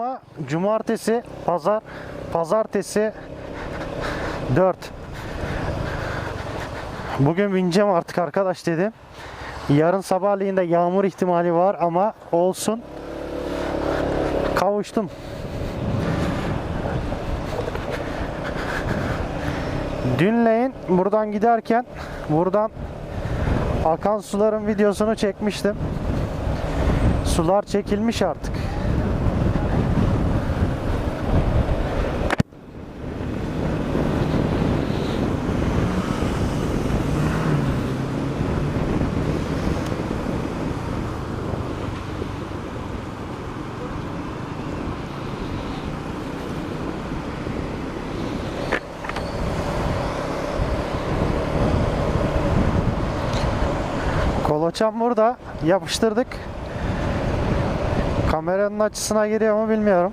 cuma, cumartesi, pazar, pazartesi 4. Bugün bineceğim artık arkadaş dedim. Yarın sabahleyin de yağmur ihtimali var ama olsun. Kavuştum. Dünleyin buradan giderken buradan akan suların videosunu çekmiştim. Sular çekilmiş artık. Koloçan burada. Yapıştırdık. Kameranın açısına giriyor mu bilmiyorum.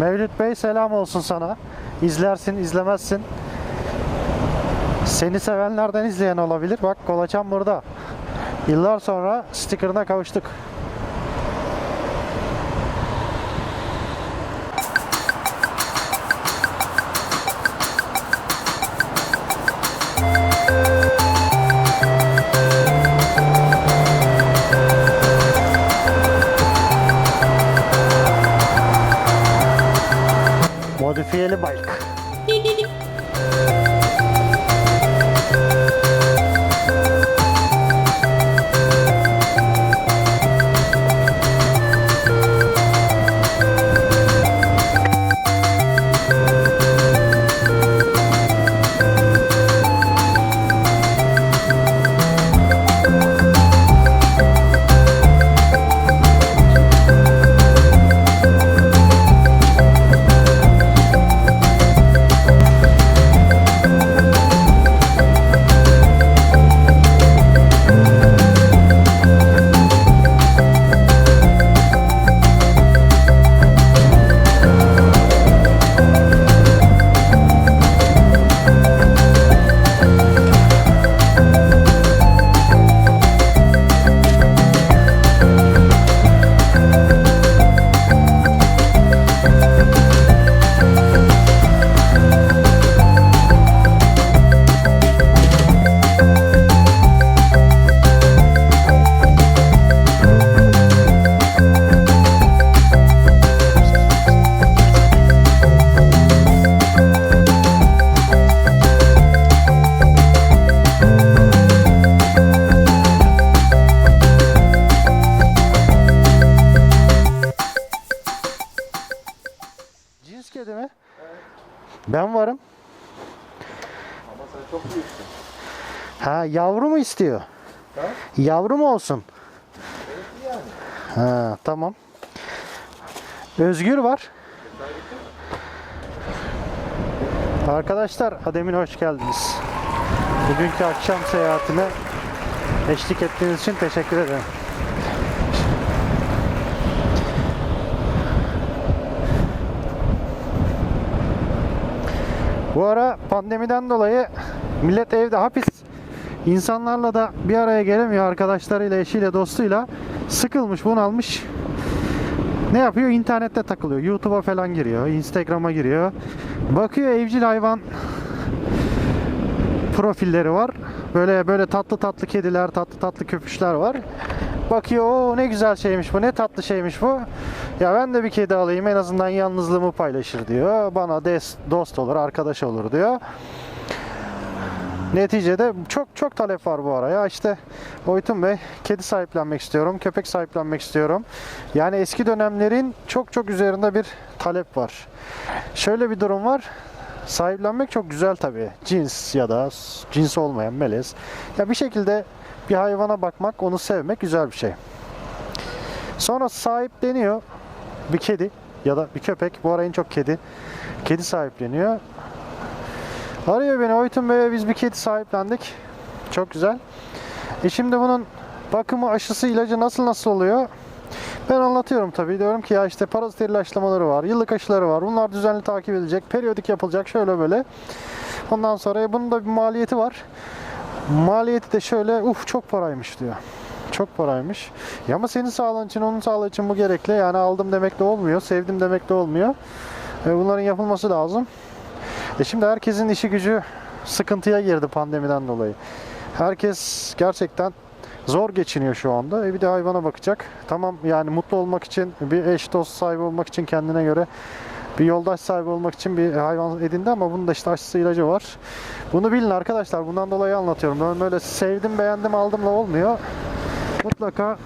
Mevlüt Bey selam olsun sana. İzlersin, izlemezsin. Seni sevenlerden izleyen olabilir. Bak Kolaçan burada. Yıllar sonra sticker'ına kavuştuk. Modifiyeli bike. Ben varım. Ama sen çok büyüksün. Ha yavru mu istiyor? Ha? Yavru mu olsun? Yani. Ha tamam. Özgür var. Arkadaşlar Adem'in hoş geldiniz. Bugünkü akşam seyahatime eşlik ettiğiniz için teşekkür ederim. Bu ara pandemiden dolayı millet evde hapis. İnsanlarla da bir araya gelemiyor arkadaşlarıyla, eşiyle, dostuyla. Sıkılmış, bunalmış. Ne yapıyor? İnternette takılıyor. YouTube'a falan giriyor. Instagram'a giriyor. Bakıyor evcil hayvan profilleri var. Böyle böyle tatlı tatlı kediler, tatlı tatlı köpüşler var. Bakıyor o ne güzel şeymiş bu, ne tatlı şeymiş bu. Ya ben de bir kedi alayım en azından yalnızlığımı paylaşır diyor. Bana des, dost olur, arkadaş olur diyor. Neticede çok çok talep var bu ara ya işte Oytun Bey kedi sahiplenmek istiyorum, köpek sahiplenmek istiyorum. Yani eski dönemlerin çok çok üzerinde bir talep var. Şöyle bir durum var. Sahiplenmek çok güzel tabii. Cins ya da cins olmayan melez. Ya bir şekilde bir hayvana bakmak, onu sevmek güzel bir şey. Sonra sahipleniyor bir kedi ya da bir köpek. Bu ara en çok kedi. Kedi sahipleniyor. Arıyor beni Oytun Bey'e biz bir kedi sahiplendik. Çok güzel. E şimdi bunun bakımı, aşısı, ilacı nasıl nasıl oluyor? Ben anlatıyorum tabii. Diyorum ki ya işte parazit ilaçlamaları var, yıllık aşıları var. Bunlar düzenli takip edilecek, periyodik yapılacak şöyle böyle. Ondan sonra e, bunun da bir maliyeti var. Maliyeti de şöyle uf çok paraymış diyor. Çok paraymış. Ya ama senin sağlığın için, onun sağlığı için bu gerekli. Yani aldım demek de olmuyor, sevdim demek de olmuyor. E, bunların yapılması lazım. E şimdi herkesin işi gücü sıkıntıya girdi pandemiden dolayı. Herkes gerçekten zor geçiniyor şu anda. E bir de hayvana bakacak. Tamam yani mutlu olmak için, bir eş dost sahibi olmak için kendine göre bir yoldaş sahibi olmak için bir hayvan edindi ama bunun da işte aşısı ilacı var. Bunu bilin arkadaşlar. Bundan dolayı anlatıyorum. Ben böyle sevdim, beğendim, aldımla olmuyor. Mutlaka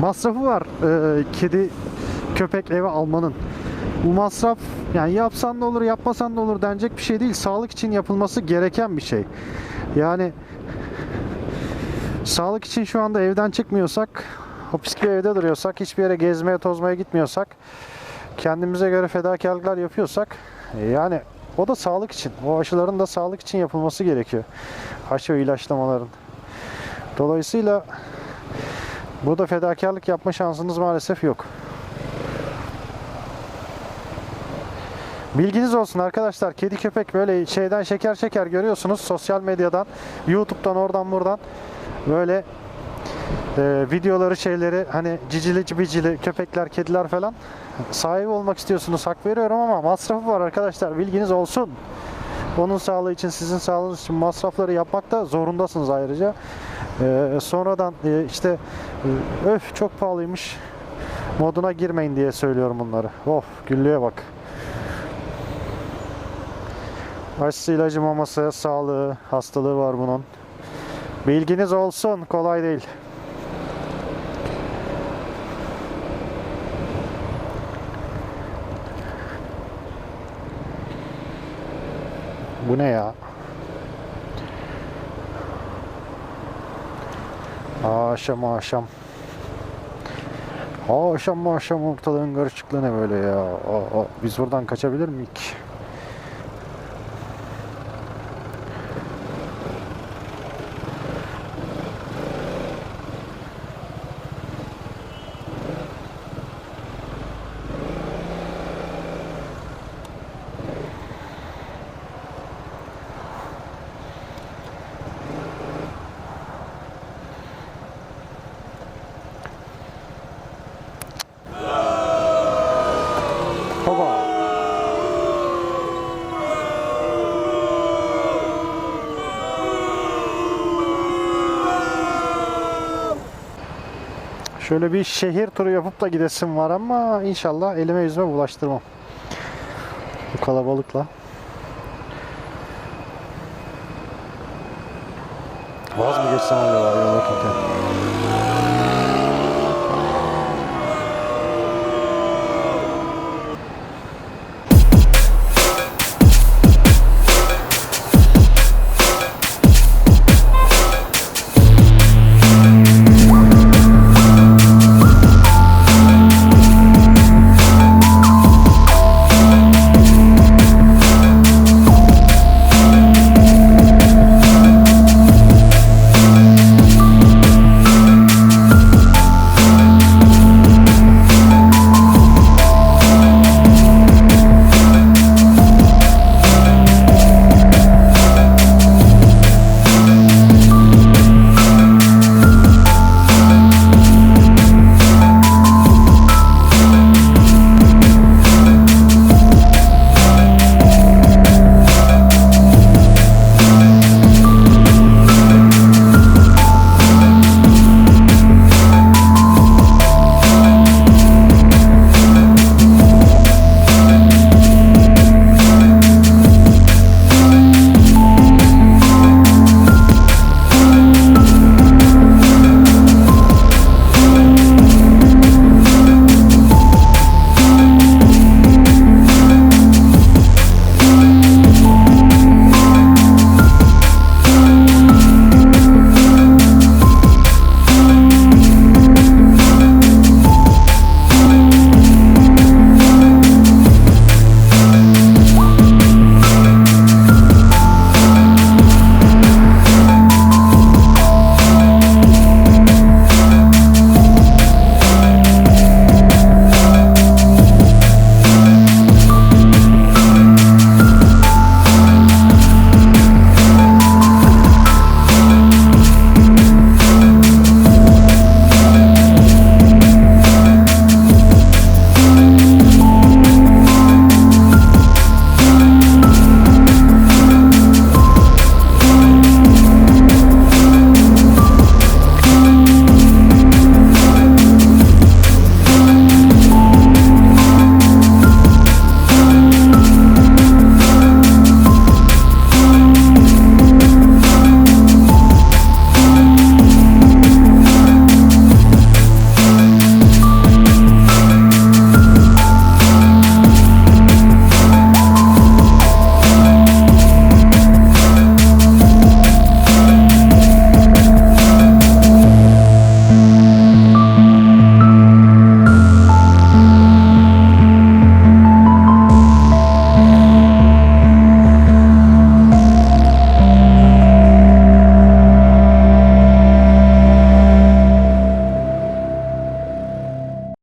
masrafı var e, kedi, köpek eve almanın. Bu masraf yani yapsan da olur, yapmasan da olur denecek bir şey değil. Sağlık için yapılması gereken bir şey. Yani sağlık için şu anda evden çıkmıyorsak, hapis gibi evde duruyorsak, hiçbir yere gezmeye, tozmaya gitmiyorsak, kendimize göre fedakarlıklar yapıyorsak, e, yani o da sağlık için. O aşıların da sağlık için yapılması gerekiyor. Aşı ilaçlamaların. Dolayısıyla burada fedakarlık yapma şansınız maalesef yok. Bilginiz olsun arkadaşlar. Kedi köpek böyle şeyden şeker şeker görüyorsunuz. Sosyal medyadan, YouTube'dan oradan buradan böyle e, videoları şeyleri hani cicili bicili köpekler, kediler falan sahibi olmak istiyorsunuz. Hak veriyorum ama masrafı var arkadaşlar. Bilginiz olsun. Onun sağlığı için, sizin sağlığınız için masrafları yapmakta zorundasınız ayrıca. E, sonradan e, işte e, öf çok pahalıymış moduna girmeyin diye söylüyorum bunları. Of güllüğe bak. Aşısı, ilacı, maması, sağlığı, hastalığı var bunun. Bilginiz olsun, kolay değil. Bu ne ya? Aşam aşam. Aşam aşam ortalığın karışıklığı ne böyle ya? Aa, aa, biz buradan kaçabilir miyik? Şöyle bir şehir turu yapıp da gidesim var ama inşallah elime yüzüme bulaştırmam. Bu kalabalıkla. Vaz mı geçsem acaba yola giderken?